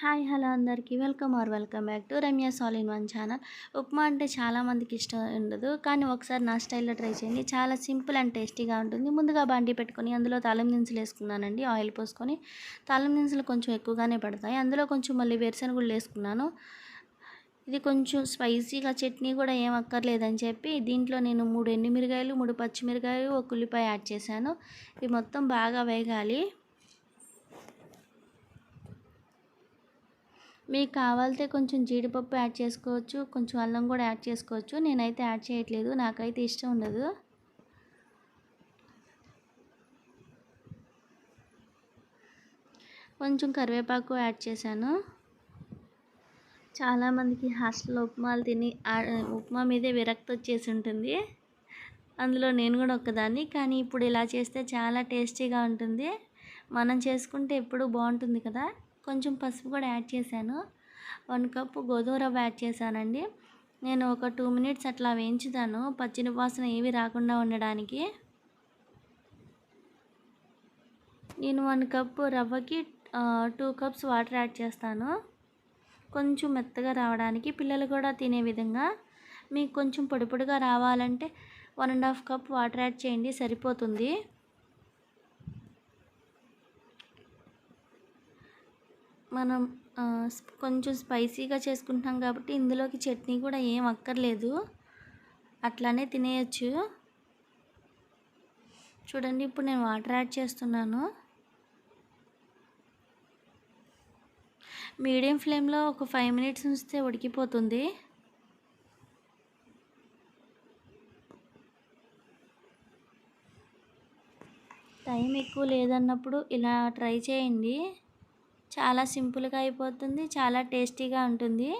Hi hello అందరికీ. Welcome or welcome back to Ramya సాల్ in one channel. Upma అంటే చాలామందికి ఇష్టం ఉండదు కానీ ఒకసారి నా స్టైల్లో ట్రై చేయండి. చాలా సింపుల్ అండ్ టేస్టీగా ఉంటుంది. ముందుగా బండి పెట్టుకొని అందులో తాళం దినుసులు వేసుకున్నానండి. ఆయిల్ పోసుకొని తాళం దినుసులు కొంచెం ఎక్కువగానే పడతాయి. అందులో కొంచెం మళ్ళీ వేరుశనగుళ్ళు వేసుకున్నాను. ఇది కొంచెం స్పైసీగా చట్నీ కూడా ఏం అక్కర్లేదని చెప్పి దీంట్లో నేను మూడు ఎండుమిరకాయలు మూడు పచ్చిమిరకాయలు ఒక ఉల్లిపాయ యాడ్ చేశాను. ఇవి మొత్తం బాగా వేగాలి. మీకు కావాలితే కొంచెం జీడిపప్పు యాడ్ చేసుకోవచ్చు కొంచెం అల్లం కూడా యాడ్ చేసుకోవచ్చు. నేనైతే యాడ్ చేయట్లేదు నాకైతే ఇష్టం ఉండదు. కొంచెం కరివేపాకు యాడ్ చేశాను. చాలామందికి హాస్టల్లో ఉప్మాలు తిని ఉప్మా మీదే విరక్తి వచ్చేసి ఉంటుంది. అందులో నేను కూడా ఒక్కదాన్ని కానీ ఇప్పుడు ఇలా చేస్తే చాలా టేస్టీగా ఉంటుంది. మనం చేసుకుంటే ఎప్పుడూ బాగుంటుంది కదా. కొంచెం పసుపు కూడా యాడ్ చేశాను. వన్ కప్ గోధుమ రవ్వ యాడ్ చేశానండి. నేను ఒక టూ మినిట్స్ అట్లా వేయించుతాను. పచ్చిన వాసన ఏవి రాకుండా ఉండడానికి. నేను వన్ కప్ రవ్వకి టూ కప్స్ వాటర్ యాడ్ చేస్తాను. కొంచెం మెత్తగా రావడానికి పిల్లలు కూడా తినే విధంగా మీకు కొంచెం పొడి పొడిగా రావాలంటే one and half cup water add చేయండి సరిపోతుంది. మనం కొంచెం స్పైసీగా చేసుకుంటున్నాం కాబట్టి ఇందులోకి చట్నీ కూడా ఏం అక్కర్లేదు. అట్లానే తినేయచ్చు. చూడండి ఇప్పుడు నేను వాటర్ యాడ్ చేస్తున్నాను. మీడియం ఫ్లేమ్లో ఒక ఫైవ్ మినిట్స్ ఉంచితే ఉడికిపోతుంది. టైం ఎక్కువ లేదన్నప్పుడు ఇలా ట్రై చేయండి. చాలా సింపుల్గా అయిపోతుంది చాలా టేస్టీగా ఉంటుంది.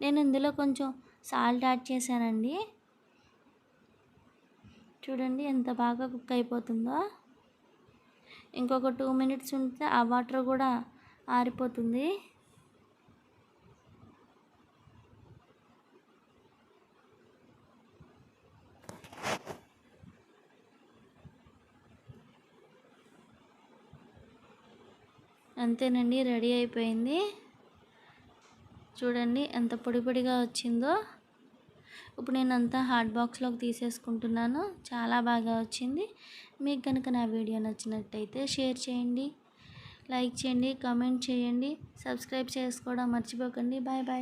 నేను ఇందులో కొంచెం సాల్ట్ యాడ్ చేశానండి. చూడండి ఎంత బాగా కుక్ అయిపోతుందో. ఇంకొక టూ మినిట్స్ ఉంటే ఆ వాటర్ కూడా ఆరిపోతుంది. అంతేనండి రెడీ అయిపోయింది. చూడండి ఎంత పొడి పొడిగా వచ్చిందో. ఇప్పుడు నేను అంతా హాట్ బాక్స్లోకి తీసేసుకుంటున్నాను. చాలా బాగా వచ్చింది. మీకు కనుక నా వీడియో నచ్చినట్టయితే షేర్ చేయండి లైక్ చేయండి కామెంట్ చేయండి. సబ్స్క్రైబ్ చేసుకోవడం మర్చిపోకండి. Bye bye.